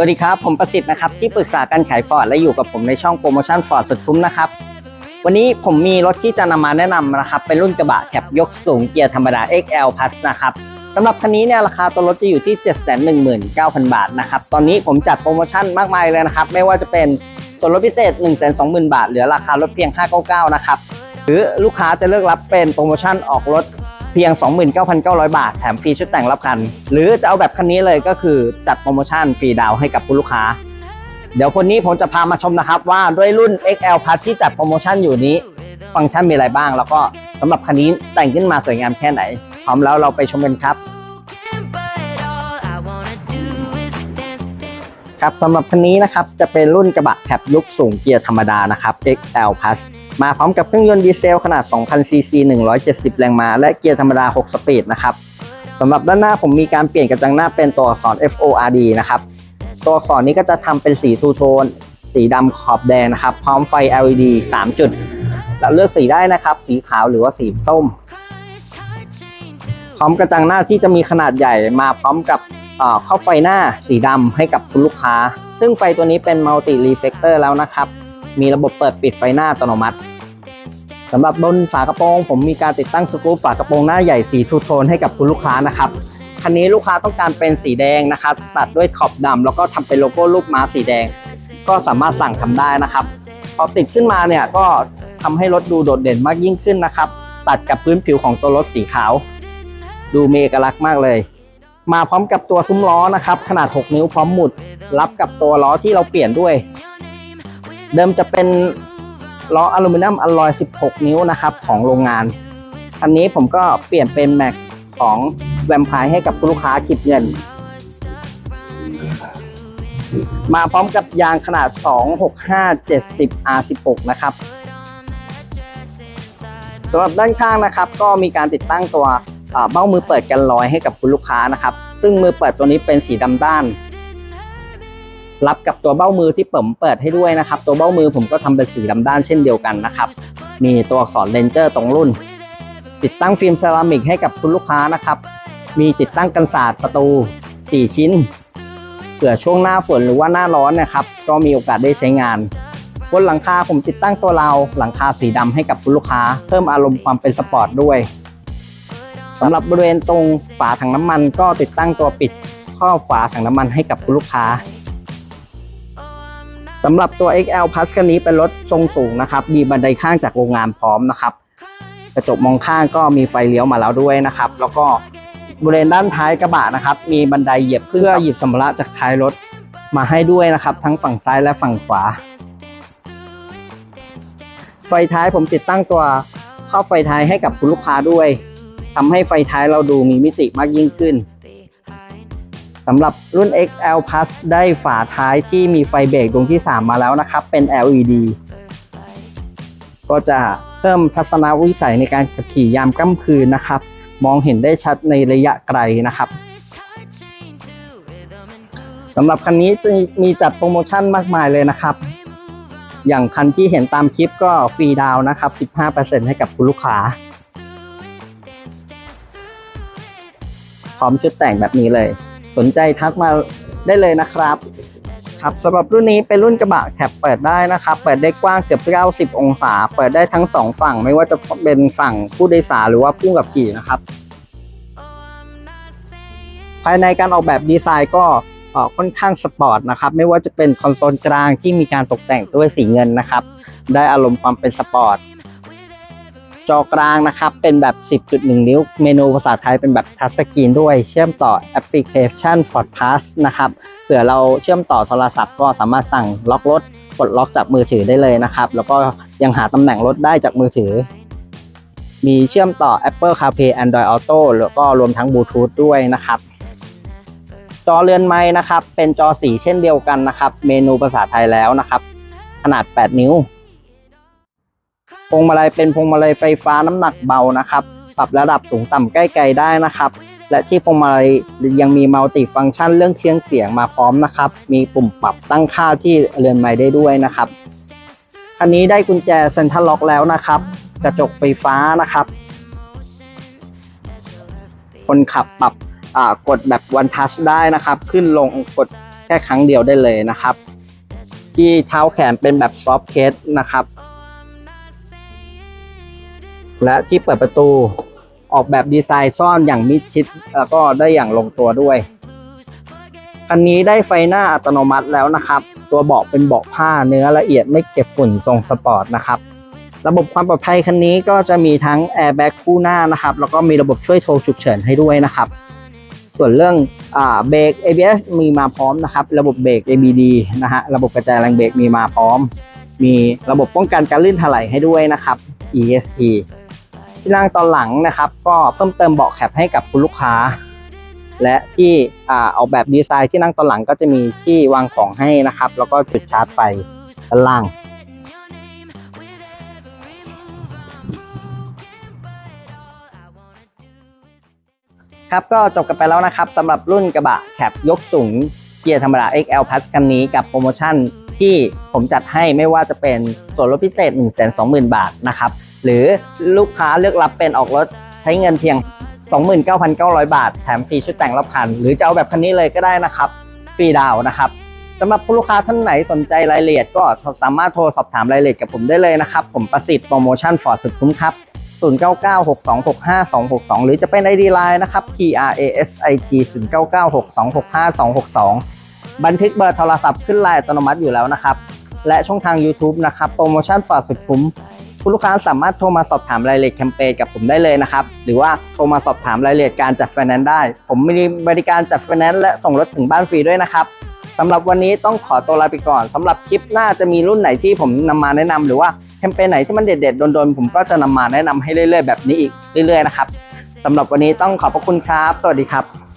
สวัสดีครับ ผมประสิทธิ์นะครับ ที่ปรึกษาการขายฟอร์ดและอยู่กับผมในช่องโปรโมชั่นฟอร์ดสุดคุ้มนะครับ วันนี้ผมมีรถที่จะนำมาแนะนำนะครับ เป็นรุ่นกระบะแคปยกสูงเกียร์ธรรมดา XL Plus นะครับสำหรับคันนี้เนี่ยราคาตัวรถจะอยู่ที่ 719,000 บาทนะครับ ตอนนี้ผมจัดโปรโมชั่นมากมายเลยนะครับ ไม่ว่าจะเป็นส่วนลดพิเศษ 120,000 บาท เหลือราคารถเพียง 599 นะครับ หรือลูกค้าจะเลือกรับเป็นโปรโมชั่นออกรถ พียง 29,900 บาท แถมฟรีชุดแต่งรับคัน หรือจะเอาแบบคันนี้เลยก็คือจัดโปรโมชั่นฟรีดาวให้กับผู้ลูกค้า เดี๋ยวคนนี้ผมจะพามาชมนะครับว่าด้วยรุ่น XL Plus ที่จัดโปรโมชั่นอยู่นี้ ฟังก์ชันมีอะไรบ้าง แล้วก็สำหรับคันนี้แต่งขึ้นมาสวยงามแค่ไหน พร้อมแล้วเราไปชมกันครับครับสำหรับคันนี้นะครับจะเป็นรุ่นกระบะแคปลุกสูงเกียร์ธรรมดานะครับ XL Plus มาพร้อมกับเครื่องยนต์ดีเซลขนาด 2,000ซีซี170 แรงม้า และเกียร์ธรรมดา 6 สปีดนะครับสำหรับด้านหน้าผมมีการเปลี่ยนกระจังหน้าเป็นตัวอักษร FORD นะครับตัวอักษรนี้ก็จะทำเป็นสีทูโทน สีดำขอบแดงนะครับ พร้อมไฟ LED 3 จุด เราเลือกสีได้นะครับ สีขาวหรือว่าสีส้ม พร้อมกระจังหน้าที่จะมีขนาดใหญ่มาพร้อมกับเข้อไฟหน้าสีดำให้กับคุณลูกค้า ซึ่งไฟตัวนี้เป็นมัลติรีเฟกเตอร์แล้วนะครับ มีระบบเปิดปิดไฟหน้าอัตโนมัติ สำหรับบนฝากระโปรง ผมมีการติดตั้งสกรูปฝากระโปรงหน้าใหญ่สีทูโทนให้กับคุณลูกค้านะครับคันนี้ลูกค้าต้องการเป็นสีแดงนะครับ ตัดด้วยขอบดำแล้วก็ทำเป็นโลโก้รูปม้าสีแดง ก็สามารถสั่งทำได้นะครับพอติดขึ้นมาเนี่ยก็ทำให้รถดูโดดเด่นมากยิ่งขึ้นนะครับ ตัดกับพื้นผิวของตัวรถสีขาว ดูมีเอกลักษณ์มากเลย มาพร้อมกับตัวซุ้มล้อนะครับ ขนาด 6 นิ้วพร้อมหมุด รับกับตัวล้อที่เราเปลี่ยนด้วย เดิมจะเป็น ล้ออลูมิเนียมอลลอย 16 นิ้วนะครับของโรงงาน อันนี้ผมก็เปลี่ยนเป็นแม็กของแวมไพร์ให้กับลูกค้าคิดเงิน มาพร้อมกับยางขนาด 265 70 R16 นะครับสำหรับด้านข้างนะครับ ก็มีการติดตั้งตัวเบ้ามือเปิดกันรอยให้กับคุณลูกค้านะครับ ซึ่งมือเปิดตัวนี้เป็นสีดำด้าน รับกับตัวเบ้ามือที่ผมเปิดให้ด้วยนะครับ ตัวเบ้ามือผมก็ทำเป็นสีดำด้านเช่นเดียวกันนะครับมีตัวอักษรเลนเจอร์ตรงรุ่น ติดตั้งฟิล์มเซรามิกให้กับคุณลูกค้านะครับ มีติดตั้งกันศาสตร์ประตู 4 ชิ้นเผื่อช่วงหน้าฝนหรือว่าหน้าร้อนนะครับ ก็มีโอกาสได้ใช้งานบนหลังคาผมติดตั้งตัวราวหลังคาสีดำให้กับคุณลูกค้า เพิ่มอารมณ์ความเป็นสปอร์ตด้วยสำหรับบริเวณตรงฝาถังน้ำมันก็ติดตั้งตัวปิดข้อฝาถังน้ำมันให้กับคุณลูกค้า สำหรับตัว XL Plus คันนี้เป็นรถทรงสูงนะครับ มีบันไดข้างจากโรงงานพร้อมนะครับ กระจกมองข้างก็มีไฟเลี้ยวมาแล้วด้วยนะครับ แล้วก็บริเวณด้านท้ายกระบะนะครับ มีบันไดเหยียบเพื่อหยิบสัมภาระจากท้ายรถมาให้ด้วยนะครับ ทั้งฝั่งซ้ายและฝั่งขวา ไฟท้ายผมติดตั้งตัวเข้าไฟท้ายให้กับคุณลูกค้าด้วยทำให้ไฟท้ายเราดูมีมิติมากยิ่งขึ้น สำหรับรุ่น XL Plus ได้ฝาท้ายที่มีไฟเบรกดวงที่ 3 มาแล้วนะครับ เป็น LED ก็จะเพิ่มทัศนวิสัยในการขับขี่ยามค่ำคืนนะครับ มองเห็นได้ชัดในระยะไกลนะครับสำหรับคันนี้จะมีจัดโปรโมชั่นมากมายเลยนะครับ อย่างคันที่เห็นตามคลิปก็ฟรีดาวน์นะครับ 15%ให้กับคุณลูกค้า พร้อมชุดแต่งแบบนี้เลย สนใจทักมาได้เลยนะครับ ครับสำหรับรุ่นนี้เป็นรุ่นกระบะแคปเปิดได้นะครับ เปิดได้กว้างเกือบ 90 องศา เปิดได้ทั้งสองฝั่ง ไม่ว่าจะเป็นฝั่งผู้โดยสารหรือว่าผู้ขับขี่นะครับ ภายในการออกแบบดีไซน์ก็ค่อนข้างสปอร์ตนะครับ ไม่ว่าจะเป็นคอนโซลกลางที่มีการตกแต่งด้วยสีเงินนะครับ ได้อารมณ์ความเป็นสปอร์ต จอกลางนะครับ เป็นแบบ 10.1 นิ้ว เมนูภาษาไทยเป็นแบบทัชสกรีนด้วย เชื่อมต่อแอปพลิเคชัน Ford Pass นะครับเผื่อเราเชื่อมต่อโทรศัพท์ก็สามารถสั่งล็อกรถปลดล็อกจากมือถือได้เลยนะครับ แล้วก็ยังหาตำแหน่งรถได้จากมือถือ มีเชื่อมต่อ Apple CarPlay Android Auto แล้วก็รวมทั้งบลูทูธด้วยนะครับจอเรือนไม้นะครับ เป็นจอสีเช่นเดียวกันนะครับ เมนูภาษาไทยแล้วนะครับ ขนาด 8 นิ้ว พวงมาลัยเป็นพวงมาลัยไฟฟ้าน้ำหนักเบานะครับ ปรับระดับสูงต่ำใกล้ไกลได้นะครับ และที่พวงมาลัยยังมีมัลติฟังก์ชันเรื่องเครื่องเสียงมาพร้อมนะครับ มีปุ่มปรับตั้งค่าที่เรือนไม้ได้ด้วยนะครับคันนี้ได้กุญแจเซ็นทรัลล็อกแล้วนะครับ กระจกไฟฟ้านะครับ คนขับปรับกดแบบวันทัชได้นะครับ ขึ้นลงกดแค่ครั้งเดียวได้เลยนะครับ ที่เท้าแขนเป็นแบบซอฟเคสนะครับ และที่เปิดประตูออกแบบดีไซน์ซ่อนอย่างมิดชิด แล้วก็ได้อย่างลงตัวด้วยคันนี้ได้ไฟหน้าอัตโนมัติแล้วนะครับ ตัวเบาะเป็นเบาะผ้าเนื้อละเอียดไม่เก็บฝุ่นทรงสปอร์ตนะครับระบบความปลอดภัยคันนี้ก็จะมีทั้งแอร์แบ็กคู่หน้านะครับ แล้วก็มีระบบช่วยโทรฉุกเฉินให้ด้วยนะครับ ส่วนเรื่องเบรก ABS มีมาพร้อมนะครับ ระบบเบรก ABD นะฮะระบบกระจายแรงเบรกมีมาพร้อม มีระบบป้องกันการลื่นถลายให้ด้วยนะครับ ESP ที่นั่งตอนหลังนะครับ ก็เพิ่มเติมเบาะแคปให้กับคุณลูกค้า และที่อ่าออกแบบดีไซน์ที่นั่งตอนหลังก็จะมีที่วางของให้นะครับ แล้วก็จุดชาร์จไฟด้านล่างครับก็จบกันไปแล้วนะครับสำหรับรุ่นกระบะแคปยกสูงเกียร์ธรรมดา XL Plus คันนี้กับโปรโมชั่นที่ผมจัดให้ไม่ว่าจะเป็นส่วนลดพิเศษ 1 2 0 0 0 0 บาทนะครับ หรือลูกค้าเลือกรับเป็นออกรถใช้เงินเพียง 29,900 บาท แถมฟรีชุดแต่งรอบคัน หรือจะเอาแบบคันนี้เลยก็ได้นะครับฟรีดาวนะครับสำหรับผู้ลูกค้าท่านไหนสนใจรายละเอียดก็สามารถโทรสอบถามรายละเอียดกับผมได้เลยนะครับ ผมประสิทธิ์โปรโมชั่นฟอร์ดสุดคุ้มครับ 0996265262 หรือจะเป็น ID Line นะครับ P R A S I T 0996265262 บันทึกเบอร์โทรศัพท์ขึ้นไลน์อัตโนมัติอยู่แล้วนะครับ และช่องทาง YouTube นะครับ โปรโมชั่นฝากสุดคุ้ม ผู้ลูกค้าสามารถโทรมาสอบถามรายละเอียดแคมเปญกับผมได้เลยนะครับ หรือว่าโทรมาสอบถามรายละเอียดการจัดไฟแนนซ์ได้ ผมมีบริการจัดไฟแนนซ์และส่งรถถึงบ้านฟรีด้วยนะครับสำหรับวันนี้ต้องขอตัวลาไปก่อนสำหรับคลิปหน้าจะมีรุ่นไหนที่ผมนำมาแนะนำหรือว่าแคมเปญไหนที่มันเด็ดๆโดนๆผมก็จะนำมาแนะนำให้เรื่อย ๆ แบบนี้อีกเรื่อยๆนะครับสำหรับวันนี้ต้องขอบพระคุณครับ สวัสดีครับ